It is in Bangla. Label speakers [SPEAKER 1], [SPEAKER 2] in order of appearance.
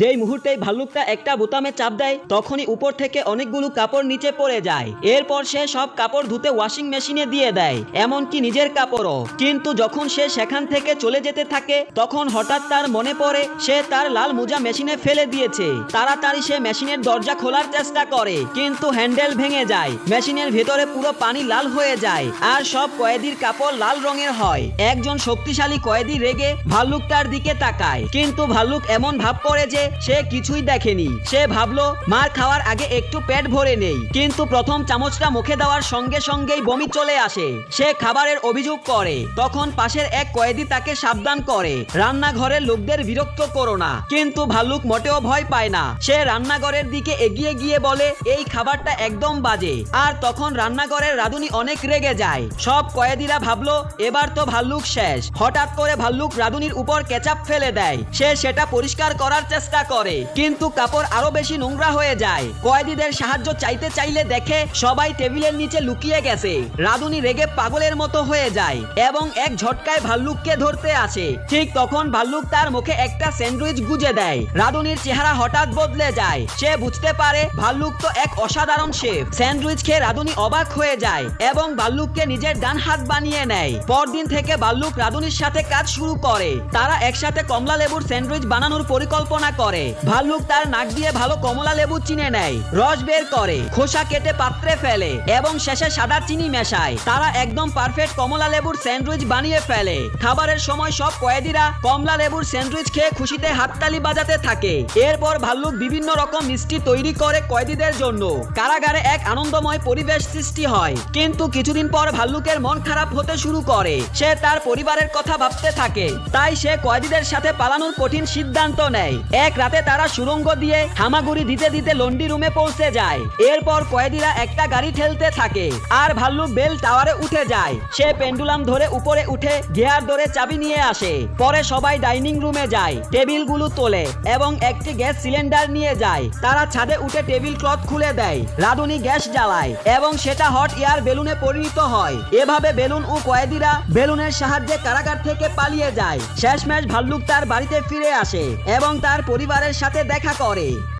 [SPEAKER 1] যেই মুহূর্তেই ভাল্লুকটা একটা বোতামে চাপ দেয়, তখনই উপর থেকে অনেকগুলো কাপড় নিচে পড়ে যায়। এরপর সে সব কাপড় ধুতে ওয়াশিং মেশিনে দিয়ে দেয়, এমনকি নিজের কাপড়ও। কিন্তু যখন সে সেখান থেকে চলে যেতে থাকে, তখন হঠাৎ তার মনে পড়ে, সে তার লাল মোজা মেশিনে ফেলে দিয়েছে। তাড়াতাড়ি সে মেশিনের দরজা খোলার চেষ্টা করে, কিন্তু হ্যান্ডেল ভেঙে যায়। মেশিনের ভেতরে পুরো পানি লাল হয়ে যায়, আর সব কয়েদির কাপড় লাল রঙের হয়। একজন শক্তিশালী কয়েদি রেগে ভাল্লুকটার দিকে তাকায়, কিন্তু ভাল্লুক এমন ভাব করে যে সে কিছুই দেখেনি। সে ভাবলো, মার খাওয়ার আগে একটু পেট ভরে নেই। কিন্তু প্রথম চামচটা মুখে দেওয়ার সঙ্গে সঙ্গেই বমি চলে আসে। সে খাবারের অভিযোগ করে। তখন পাশের এক কয়েদি তাকে সাবধান করে। রান্নাঘরের লোকদের বিরক্ত করো না। কিন্তু ভাল্লুক মোটেও ভয় পায় না। সে রান্নাঘরের দিকে এগিয়ে গিয়ে বলে, এই খাবারটা একদম বাজে। আর তখন রান্নাঘরের রাঁধুনি অনেক রেগে যায়। সব কয়েদিরা ভাবলো, এবার তো ভাল্লুক শেষ। হঠাৎ করে ভাল্লুক রাঁধুনির উপর কেচাপ ফেলে দেয়। সে সেটা পরিষ্কার করার চেষ্টা করে। কিন্তু কাপড় আরও বেশি নোংরা হয়ে যায়। কয়েদিদের সাহায্য চাইতে চাইলে দেখে সবাই টেবিলের নিচে লুকিয়ে গেছে। রাঁধুনি রেগে পাগলের মতো হয়ে যায় এবং এক ঝটকায় ভাল্লুককে ধরতে আসে। ঠিক তখন ভাল্লুক তার মুখে একটা স্যান্ডউইচ গুজে দেয়। রাঁধুনির চেহারা হঠাৎ বদলে যায়। সে বুঝতে পারে ভাল্লুক তো এক অসাধারণ শেফ। স্যান্ডউইচ খেয়ে রাঁধুনি অবাক হয়ে যায় এবং ভাল্লুককে নিজের ডান হাত বানিয়ে নেয়। পরদিন থেকে ভাল্লুক রাঁধুনির সাথে কাজ শুরু করে। তারা একসাথে কমলা লেবুর স্যান্ডউইচ বানানোর পরিকল্পনা করে। ভাল্লুক তার নাক দিয়ে ভালো কমলা লেবু চিনে নেয়। রস বের করে, খোসা কেটে পাত্রে ফেলে এবং শেষে সাদা চিনি মেশায়। তারা একদম পারফেক্ট কমলা লেবুর স্যান্ডউইচ বানিয়ে ফেলে। খাবারের সময় সব কয়েদিরা কমলা লেবুর স্যান্ডউইচ খেয়ে খুশিতে হাততালি বাজাতে থাকে। এরপর ভাল্লুক বিভিন্ন রকম মিষ্টি তৈরি করে কয়েদিদের জন্য। কারাগারে এক আনন্দময় পরিবেশ সৃষ্টি হয়। কিন্তু কিছুদিন পর ভাল্লুকের মন খারাপ হতে শুরু করে। সে তার পরিবারের কথা ভাবতে থাকে। তাই সে কয়েদিদের সাথে পালানোর কঠিন সিদ্ধান্ত নেয়। এক রাতে তারা সুরঙ্গ দিয়ে হামাগুড়ি দিতে দিতে লন্ডি রুমে পৌঁছে যায়। এরপর কয়েদিরা একটা গাড়ি ঠেলতে থাকে আর ভাল্লুক বেল টাওয়ারে উঠে যায়। সে পেন্ডুলাম ধরে উপরে উঠে গিয়ার ধরে চাবি নিয়ে আসে। পরে সবাই ডাইনিং রুমে যায়, টেবিলগুলো তোলে এবং একটি গ্যাস সিলিন্ডার নিয়ে যায়। তারা ছাদে উঠে টেবিল ক্লথ খুলে দেয়, রাঁধুনি গ্যাস জ্বালায় এবং সেটা হট এয়ার বেলুনে পরিণত হয়। এভাবে বেলুন ও কয়েদিরা বেলুনের সাহায্যে কারাগার থেকে পালিয়ে যায়। শেষ শেষমেশ ভাল্লুক তার বাড়িতে ফিরে আসে এবং তার পরিবারের সাথে দেখা করে।